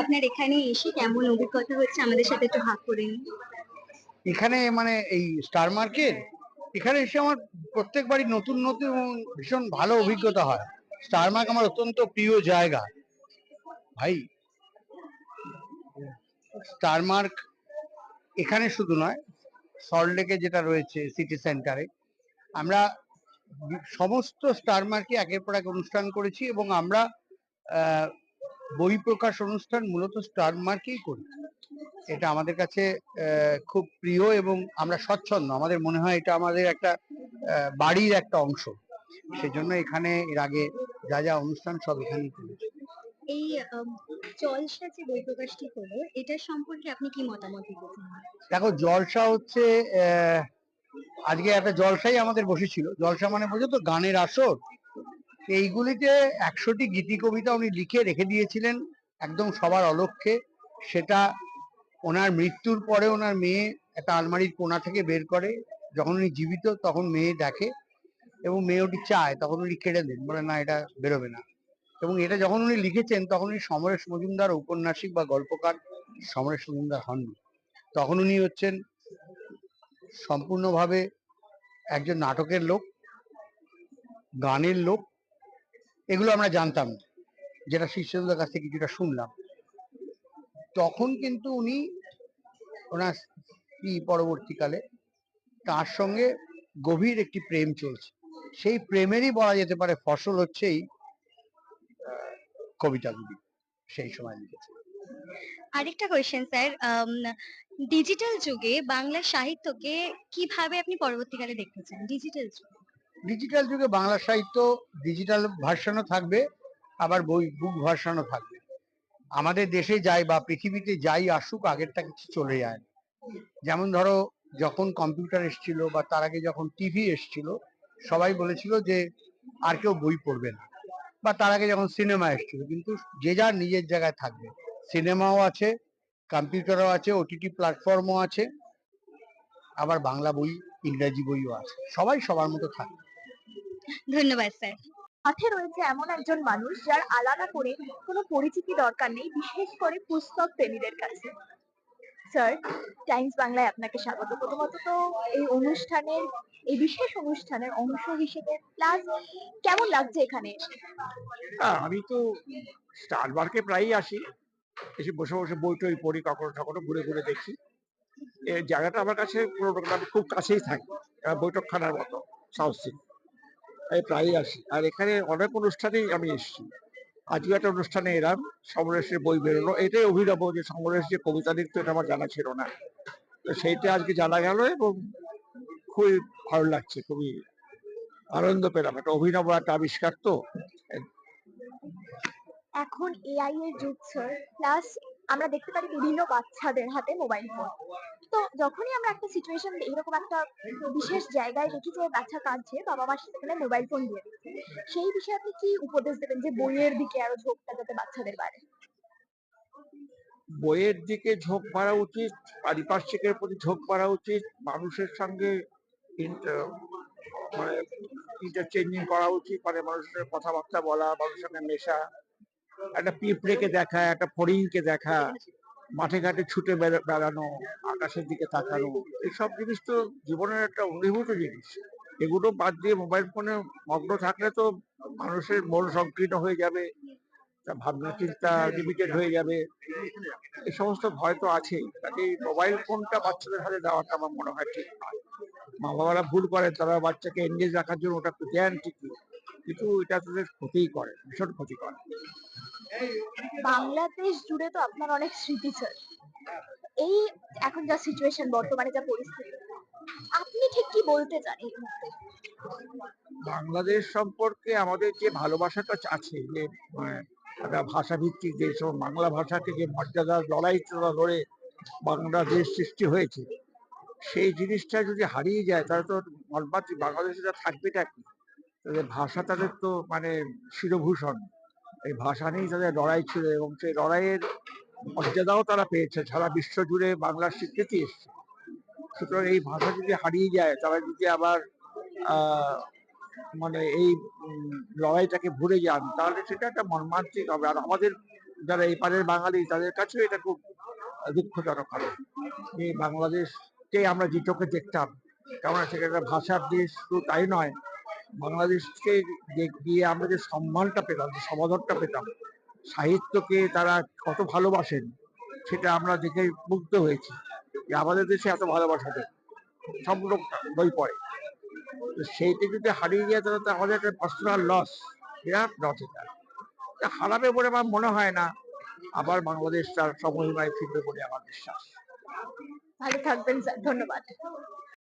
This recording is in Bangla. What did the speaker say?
আপনার এখানে এসে কেমন অভিজ্ঞতা হচ্ছে? আমাদের সাথে একটু ভাগ করে নিন। এখানে মানে এই স্টার মার্কেট, এখানে এসে আমার প্রত্যেকবারই নতুন নতুন ভীষণ ভালো অভিজ্ঞতা হয়। স্টার মার্ক আমার অত্যন্ত প্রিয় জায়গা। ভাই, স্টার মার্ক এখানে শুধু নয় সল্টলেকে যেটা রয়েছে সিটি সেন্টারে, আমরা সমস্ত স্টার মার্কে একের পর এক অনুষ্ঠান করেছি এবং আমরা বই প্রকাশ অনুষ্ঠান মূলত স্টার মার্কেই করি। এটা আমাদের কাছে খুব প্রিয় এবং আমরা স্বচ্ছন্দ। আমাদের মনে হয় এটা আমাদের একটা বাড়ির একটা অংশ। সেজন্য এখানে এর আগে যা যা অনুষ্ঠান সব এখানেই করেছি। এই জলসা যে বই প্রকাশটি হলো এটার সম্পর্কে আপনি কি মতামত দেখো জলসা হচ্ছে আজকে একটা জলসাই আমাদের বসেছিল। জলসা মানে বোঝো তো গানের আসর। এইগুলিতে একশোটি গীতি কবিতা উনি লিখে রেখে দিয়েছিলেন একদম সবার অলক্ষ্যে সেটা ওনার মৃত্যুর পরে ওনার মেয়ে একটা আলমারির কোনা থেকে বের করে, যখন উনি জীবিত তখন মেয়ে দেখে এবং মেয়ে ওটি চায়, তখন উনি কেড়ে দেন বলে না, এটা বেরোবে না। এবং এটা যখন উনি লিখেছেন তখন উনি সমরেশ মজুমদার ঔপন্যাসিক বা গল্পকার, সমরেশ মজুমদার হননি। তখন উনি হচ্ছেন সম্পূর্ণভাবে একজন নাটকের লোক, গানের লোক এগুলো আমরা জানতাম না। যেটা শিষ্যদের কাছ থেকে কিছুটা শুনলাম। তখন কিন্তু উনি ওনার স্ত্রী পরবর্তীকালে তার সঙ্গে গভীর একটি প্রেম চলছে। সেই প্রেমেরই বলা যেতে পারে ফসল হচ্ছে এই আহ, কবিতাগুলি সেই সময় লিখেছে। আরেকটা কোয়েশ্চেন স্যার ডিজিটাল যুগে বাংলা সাহিত্যকে কীভাবে আপনি পরবর্তীকালে দেখতে চান? ডিজিটাল যুগে। ডিজিটাল যুগে বাংলা সাহিত্য ডিজিটাল ভার্সনও থাকবে, আবার বই বুক ভার্সনও থাকবে। আমাদের দেশে যাই বা পৃথিবীতে যাই আসুক, আগেরটা কিছু চলে যায়। যেমন ধরো, যখন কম্পিউটার এসেছিল বা তার আগে যখন টিভি এসেছিল, সবাই বলেছিল যে আর কেউ বই পড়বে না। বা তার আগে যখন সিনেমা এসেছিল, কিন্তু যে যার নিজের জায়গায় থাকবে। সিনেমাও আছে কম্পিউটারও আছে ওটিটি প্ল্যাটফর্মও আছে, আবার বাংলা বই, ইংরাজি বইও আছে। সবাই সবার মতো থাকবে। ধন্যবাদ স্যার। সাথে রয়েছে এমন একজন মানুষ যার আলাদা করে কোনো পরিচিতি দরকার নেই বিশেষ করে পুস্তক প্রেমীদের কাছে। স্যার টাইমস বাংলায় আপনাকে স্বাগত। প্রথমত তো এই অনুষ্ঠানের এই বিশেষ অনুষ্ঠানের অংশ হিসেবে প্লাস কেমন লাগছে এখানে এসে? আমি তো স্টার মার্কে প্রায়ই আসি। এসে বসে বসে বই টই পড়ি কখনো কখনো ঘুরে ঘুরে দেখি। এই জায়গাটা আমার কাছে পুরো খুব কাছেই থাকে। আহ, বৈঠকখানার মতো সাউথ সিটি আমি প্রায়ই আসি। আর এখানে অনেক অনুষ্ঠানেই আমি এসেছি। আজকে একটা অনুষ্ঠানে এলাম, সমরেশের বই বেরোলো। এটাই অভিনব যে সমরেশ যে কবিতা লিখতো, এটা আমার জানা ছিল না। তো সেইটা আজকে জানা গেল এবং খুবই ভালো লাগছে, খুবই আনন্দ পেলাম। একটা অভিনব একটা আবিষ্কার তো। এখন এআই এর যুগ স্যার প্লাস আমরা দেখতে পারি বিভিন্ন বাচ্চাদের হাতে মোবাইল ফোন তো যখনই আমরা একটা সিচুয়েশন এরকম একটা বিশেষ জায়গায় দেখি যে বাচ্চা কাঁদছে, বাবা মা সেখানে মোবাইল ফোন দিয়ে দিচ্ছে, সেই বিষয়ে আপনি কি উপদেশ দেবেন যে বইয়ের দিকে আরও ঝোঁকটা যাতে বাচ্চাদের বাড়ে? বইয়ের দিকে ঝোঁক বাড়া উচিত, পারিপার্শ্বিকের প্রতি ঝোঁক বাড়া উচিত, মানুষের সঙ্গে মানে ইন্টারচেঞ্জিং করা উচিত মানে মানুষের সঙ্গে কথাবার্তা বলা, মানুষের সঙ্গে মেশা, একটা পিঁপড়েকে দেখা, একটা ফড়িংকে দেখা। মাঠে ঘাটে ছুটে বেড়া- বেড়ানো, আকাশের দিকে তাকানো এইসব জিনিস তো জীবনের একটা অঙ্গীভূত জিনিস। এগুলো বাদ দিয়ে মোবাইল ফোনে মগ্ন থাকলে তো মানুষের মন সংকীর্ণ হয়ে যাবে তার ভাবনা চিন্তা লিমিটেড হয়ে যাবে। এই সমস্ত ভয় তো আছেই কাজে মোবাইল ফোনটা বাচ্চাদের হাতে দেওয়াটা আমার মনে হয় ঠিক মা বাবারা ভুল করে, তারা বাচ্চাকে এনগেজ রাখার জন্য ওটা দেন ঠিকই, কিন্তু এটা তাদের ক্ষতিই করে, ভীষণ ক্ষতি করে। বাংলাদেশ জুড়ে তো আপনার অনেক স্মৃতি স্যার। এই এখন যা সিচুয়েশন বর্তমানে যা পরিস্থিতি আপনি ঠিক কি বলতে চান এই মুহূর্তে? বাংলাদেশ সম্পর্কে আমাদের যে ভালোবাসাটা আছে যে একটা ভাষা ভিত্তিক দেশ এবং বাংলা ভাষাকে যে মর্যাদার লড়াই চলা লড়ে বাংলাদেশ সৃষ্টি হয়েছে সেই জিনিসটা যদি হারিয়ে যায় তাহলে তো মর্মান্তিক বাংলাদেশে যা থাকবেটা কি? তাদের ভাষা তাদের তো মানে শিরভূষণ। এই ভাষা নিয়েই তাদের লড়াই ছিল এবং সেই লড়াইয়ের মর্যাদাও তারা পেয়েছে। সারা বিশ্ব জুড়ে বাংলার স্বীকৃতি এসছে। সুতরাং এই ভাষা যদি হারিয়ে যায়, তারা যদি আবার মানে এই লড়াইটাকে ভুলে যান, তাহলে সেটা একটা মর্মান্তিক হবে। আর আমাদের যারা এই পারের বাঙালি, তাদের কাছেও এটা খুব দুঃখজনক হবে। যে বাংলাদেশকে আমরা যে দেখতাম। কেননা সেখানে একটা ভাষার দেশ শুধু তাই নয়। বাংলাদেশকে যে- গিয়ে আমরা যে সম্মানটা পেতাম, যে সমাদরটা পেতাম, সাহিত্যকে তারা কত ভালোবাসেন, সেটা আমরা দেখে মুগ্ধ হয়েছি যে আমাদের দেশে এত ভালোবাসা দেয় সব লোক বই পড়ে। সেইটা যদি হারিয়ে যায়, তাহলে তো আমাদের একটা পার্সোনাল লস বিরাট লস এটা। হারাবে বলে আমার মনে হয় না। আবার বাংলাদেশ তার সমহিমায় ফিরবে বলে আমার বিশ্বাস। ভালো থাকবেন ধন্যবাদ।